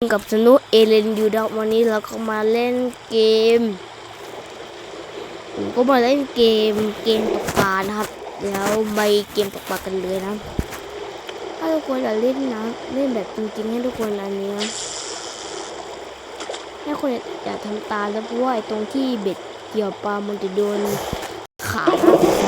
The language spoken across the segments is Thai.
กับสนุเอเลนอยู่ดอกวันนี้เราก็มาเล่นเกมผมก็มาเล่นเกมเกมตกปลานะครับ แล้วไปเกมตกปลากันเลยนะ ถ้าทุกคนอยากเล่นนะเล่นแบบจริงๆให้ทุกคนอันนี้นะให้คนอยากทำตาแล้วเพราะว่าตรงที่เบ็ดเกี่ยวปลามันจะโดนขาดนะปลา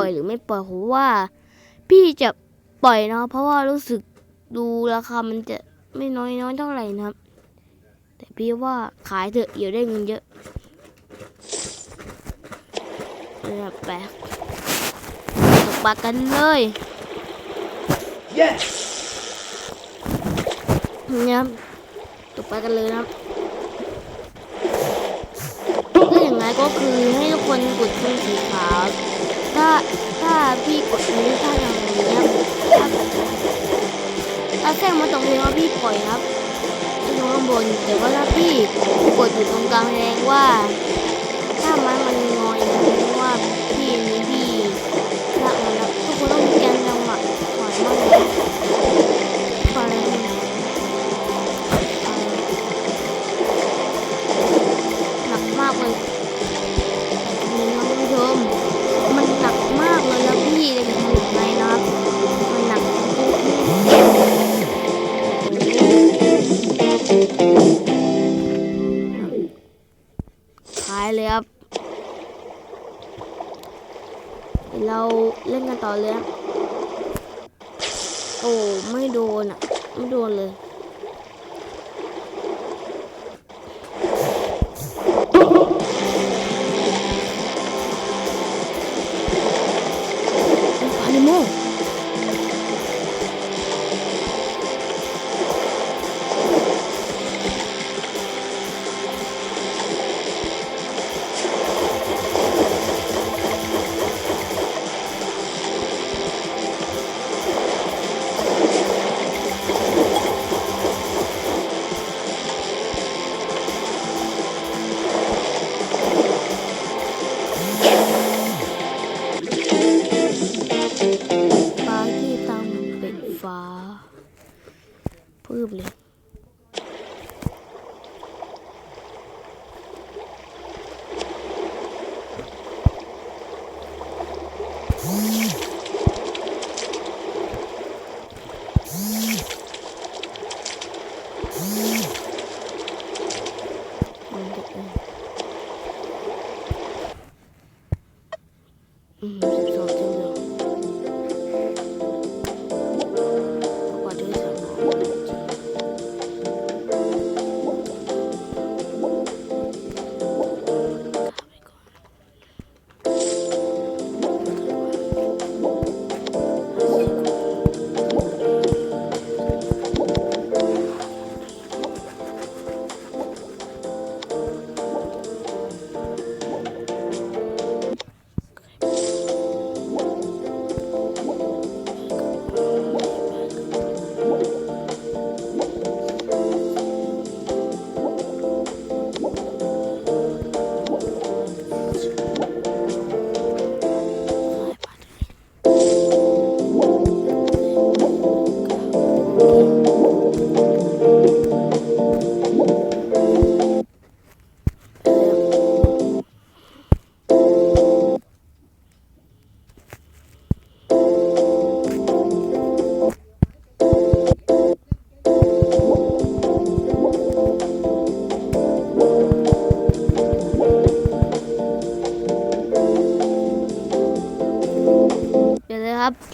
ล่อยหรือไม่ปล่อยผมว่า พี่จะปล่อยเนาะเพราะว่ารู้สึกดูราคามันจะไม่น้อยน้อยเท่าไหร่นะครับ แต่พี่ว่าขายเถอะเดี๋ยวได้เงินเยอะเนี่ยแปลกตกปลากันเลย Yes! เนี่ยตกปลากันเลยนะครับก็อย่างไรก็คือให้ทุกคนกดเป็นสีขาว ถ้าถ้าพี่กดนี้ถ้าอย่างนี้ครับถ้าถ้าแท่งมาตรงนี้ว่าพี่ปล่อยครับจะอยู่ข้างบนแต่ว่าถ้าพี่กดอยู่ตรงกลางแรงว่า ถ้ามันมันงอยนะว่าพี่นี้พี่ละมันแล้วทุกคนต้องมีการจังหวะก่อนมาก ๆขายเลยครับ เราเล่นกันต่อเลย โอ้ ไม่โดนอะ ไม่โดนเลย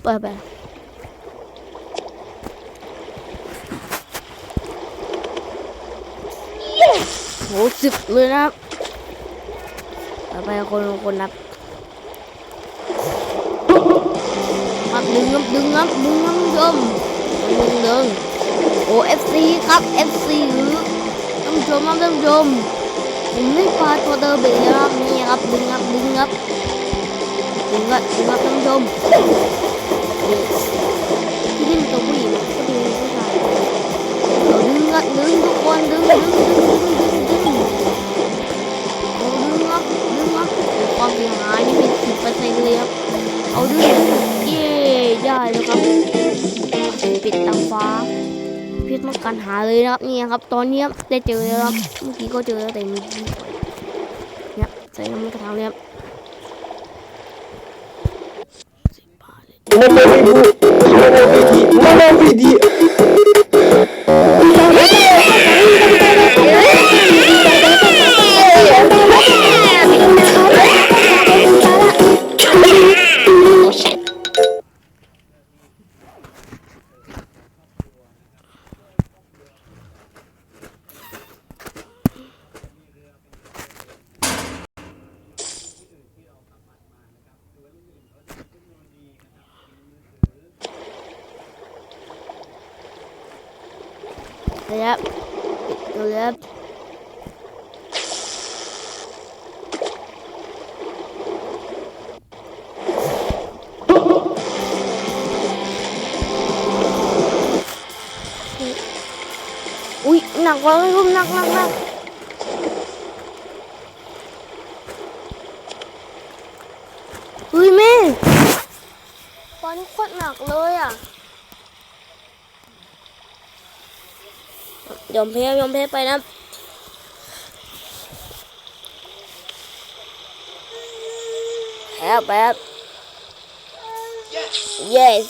เลยครับเปิดไปโหสิบเลยนะครับต่อไปคนคนนับครับดึงครับดึงครับดึงครับคุณผู้ชมดึงดึงโอ้เอฟซีครับเอฟซีหรือมครับท่านผู้ชมผมไม่ปลาตัวเดิมไปเลยครับนี่ครับดึงครับดึงครับดึงครับดึงครับท่านผู้ชม นี่ครับ ตอนนี้ได้เจอแล้วครับ เมื่อกี้ก็เจอแล้วแต่เมื่อกี้เนี่ยใส่น้ำมันกระถางเลยครับสิบบาทเลย Mama vidi. ครับปิดเลยครับอุ้ยหนักว่าเลยครับหนักหนักหนักเฮ้ยแม่ตอนนี้โคตรหนักเลยอะ ยอมแพ้ยอมแพ้ไปนะแพ้ไปครับ yes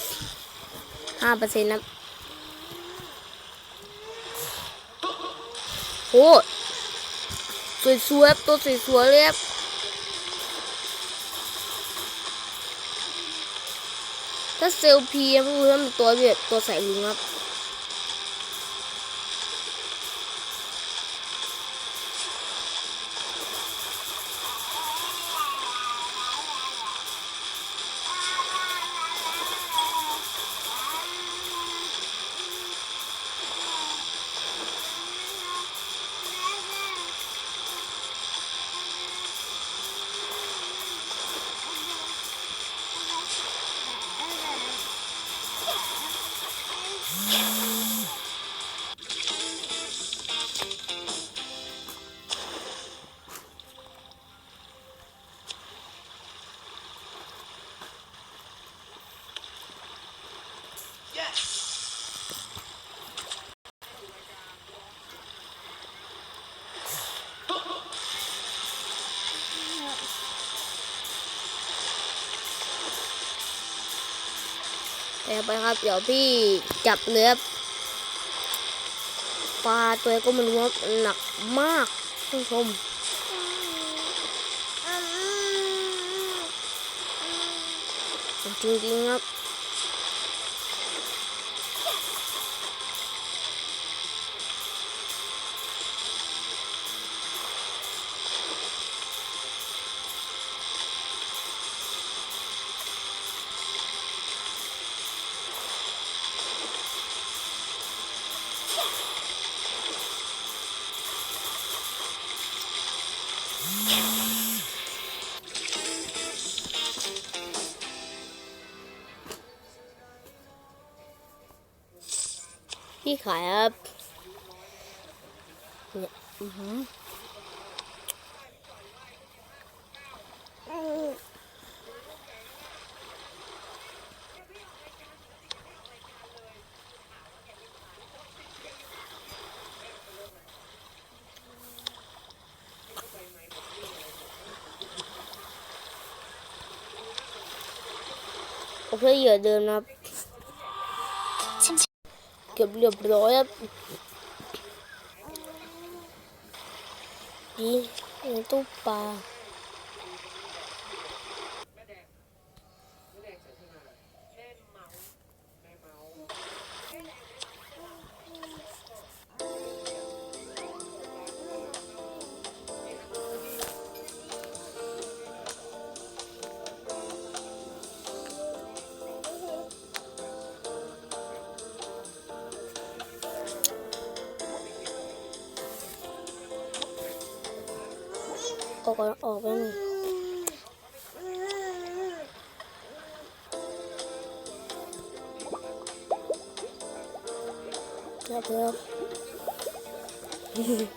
ห้าเปอร์เซ็นต์นะโอ้สวยๆครับตัวสวยๆเลยครับถ้าเซลพีครับคือถ้ามันตัวแบบตัวใส่ลุงครับ ไปไปครับ เดี๋ยวพี่จับเนื้อปลาตัวก็มันรู้ว่าหนักมากท่านผู้ชมจริงๆครับ พี่ขายครับเนี่ยอือหือโอเคเหยื่อเดิมนะครับ เก็บเรี อยครับนี่ในตู้ปลาอกก่อนออกแล้วนี่ครับครับ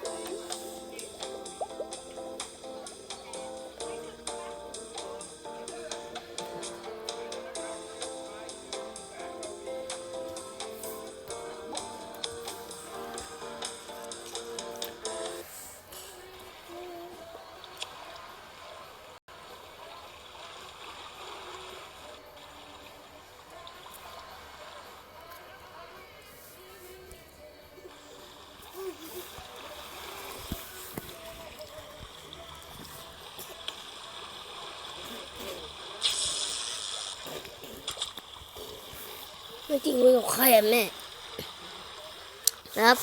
จริงคุยกับใครอะแม่ ครับ